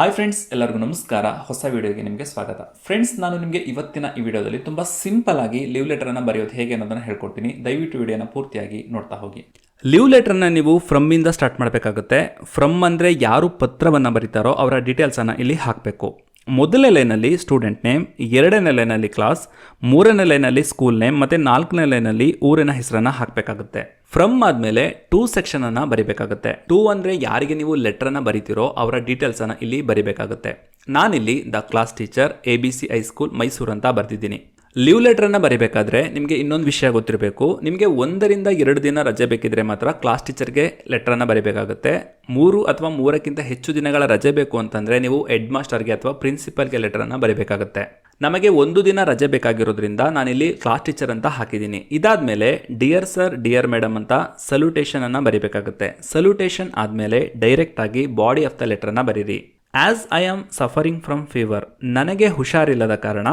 Hi friends ಎಲ್ಲರಿಗೂ ನಮಸ್ಕಾರ. ಹೊಸ ವಿಡಿಯೋಗೆ ನಿಮಗೆ ಸ್ವಾಗತ. ಫ್ರೆಂಡ್ಸ್ ನಾನು ನಿಮಗೆ ಇವತ್ತಿನ ಈ ವಿಡಿಯೋದಲ್ಲಿ ತುಂಬ ಸಿಂಪಲ್ ಆಗಿ ಲೀವ್ ಲೆಟರನ್ನು ಬರೆಯೋದು ಹೇಗೆ ಅನ್ನೋದನ್ನು ಹೇಳ್ಕೊಡ್ತೀನಿ. ದಯವಿಟ್ಟು ವಿಡಿಯೋನ ಪೂರ್ತಿಯಾಗಿ ನೋಡ್ತಾ ಹೋಗಿ. ಲಿವ್ ಲೆಟರ್ನ ನೀವು ಫ್ರಮ್ಮಿಂದ ಸ್ಟಾರ್ಟ್ ಮಾಡಬೇಕಾಗುತ್ತೆ. ಫ್ರಮ್ ಅಂದರೆ ಯಾರು ಪತ್ರವನ್ನು ಬರೀತಾರೋ ಅವರ ಡೀಟೇಲ್ಸನ್ನು ಇಲ್ಲಿ ಹಾಕಬೇಕು. ಮೊದಲನೇ ಲೈನಲ್ಲಿ ಸ್ಟೂಡೆಂಟ್ ನೇಮ್ ಎರಡನೇ ಲೈನಲ್ಲಿ ಕ್ಲಾಸ್ ಮೂರನೇ ಲೈನಲ್ಲಿ ಸ್ಕೂಲ್ ನೇಮ್ ಮತ್ತು ನಾಲ್ಕನೇ ಲೈನಲ್ಲಿ ಊರಿನ ಹೆಸರನ್ನು ಹಾಕಬೇಕಾಗುತ್ತೆ. ಫ್ರಮ್ ಆದಮೇಲೆ ಟೂ ಸೆಕ್ಷನನ್ನು ಬರಿಬೇಕಾಗುತ್ತೆ. ಟೂ ಅಂದರೆ ಯಾರಿಗೆ ನೀವು ಲೆಟ್ರನ್ನು ಬರಿತೀರೋ ಅವರ ಡೀಟೇಲ್ಸನ್ನು ಇಲ್ಲಿ ಬರಿಬೇಕಾಗುತ್ತೆ. ನಾನಿಲ್ಲಿ the class teacher A B C high school Mysuru ಅಂತ ಬರೆದಿದ್ದೀನಿ. ಲೀವ್ ಲೆಟ್ರನ್ನು ಬರೀಬೇಕಾದ್ರೆ ನಿಮಗೆ ಇನ್ನೊಂದು ವಿಷಯ ಗೊತ್ತಿರಬೇಕು. ನಿಮಗೆ ಒಂದರಿಂದ ಎರಡು ದಿನ ರಜೆ ಬೇಕಿದ್ರೆ ಮಾತ್ರ ಕ್ಲಾಸ್ ಟೀಚರ್ಗೆ ಲೆಟ್ರನ್ನು ಬರೀಬೇಕಾಗುತ್ತೆ. ಮೂರು ಅಥವಾ ಮೂರಕ್ಕಿಂತ ಹೆಚ್ಚು ದಿನಗಳ ರಜೆ ಬೇಕು ಅಂತಂದರೆ ನೀವು ಹೆಡ್ ಮಾಸ್ಟರ್ಗೆ ಅಥವಾ ಪ್ರಿನ್ಸಿಪಲ್ಗೆ ಲೆಟ್ರನ್ನು ಬರೀಬೇಕಾಗುತ್ತೆ. ನಮಗೆ ಒಂದು ದಿನ ರಜೆ ಬೇಕಾಗಿರೋದ್ರಿಂದ ನಾನಿಲ್ಲಿ ಕ್ಲಾಸ್ ಟೀಚರ್ ಅಂತ ಹಾಕಿದ್ದೀನಿ ಇದಾದ್ಮೇಲೆ ಡಿಯರ್ ಸರ್ ಡಿಯರ್ ಮೇಡಮ್ ಅಂತ ಸಲ್ಯೂಟೇಷನ್ ಅನ್ನು ಬರಿಬೇಕಾಗುತ್ತೆ. ಸಲ್ಯೂಟೇಷನ್ ಆದಮೇಲೆ ಡೈರೆಕ್ಟ್ ಆಗಿ ಬಾಡಿ ಆಫ್ ದ ಲೆಟ್ರನ್ನು ಬರೀರಿ. As I am suffering from fever ನನಗೆ ಹುಷಾರಿಲ್ಲದ ಕಾರಣ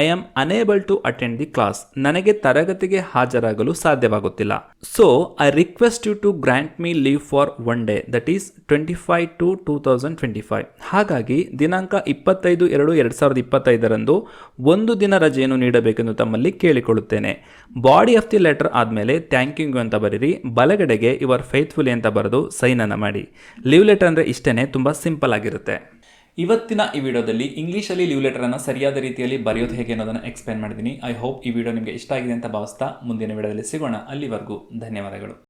I am unable to attend the class ನನಗೆ ತರಗತಿಗೆ ಹಾಜರಾಗಲು ಸಾಧ್ಯವಾಗುತ್ತಿಲ್ಲ. So I request you to grant me leave for one day that is twenty five two two thousand twenty five ಹಾಗಾಗಿ, ದಿನಾಂಕ ಇಪ್ಪತ್ತೈದು ಎರಡು ಎರಡು ಸಾವಿರದ ಇಪ್ಪತ್ತೈದರಂದು ಒಂದು ದಿನ ರಜೆಯನ್ನು ನೀಡಬೇಕೆಂದು ತಮ್ಮಲ್ಲಿ ಕೇಳಿಕೊಳ್ಳುತ್ತೇನೆ. ಬಾಡಿ ಆಫ್ ದಿ ಲೆಟರ್ ಆದಮೇಲೆ ಥ್ಯಾಂಕ್ ಯು ಅಂತ ಬರೀರಿ. ಬಲಗಡೆಗೆ ಯುವರ್ ಫೇತ್ಫುಲಿ ಅಂತ ಬರೆದು ಸೈನನ್ನು ಮಾಡಿ. ಲೀವ್ ಲೆಟರ್ ಅಂದರೆ ಇಷ್ಟೇ ತುಂಬ ಸಿಂಪಲ್ ಆಗಿರುತ್ತೆ. ಇವತ್ತಿನ ಈ ವಿಡಿಯೋದಲ್ಲಿ ಇಂಗ್ಲೀಷಲ್ಲಿ ಲೀವ್ ಲೆಟರನ್ನು ಸರಿಯಾದ ರೀತಿಯಲ್ಲಿ ಬರೆಯೋದು ಹೇಗೆ ಅನ್ನೋದನ್ನು ಎಕ್ಸ್ಪ್ಲೇನ್ ಮಾಡಿದ್ದೀನಿ. ಐ ಹೋಪ್ ಈ ವಿಡಿಯೋ ನಿಮಗೆ ಇಷ್ಟ ಆಗಿದೆ ಅಂತ ಭಾವಿಸ್ತಾ ಮುಂದಿನ ವಿಡಿಯೋದಲ್ಲಿ ಸಿಗೋಣ. ಅಲ್ಲಿವರೆಗೂ ಧನ್ಯವಾದಗಳು.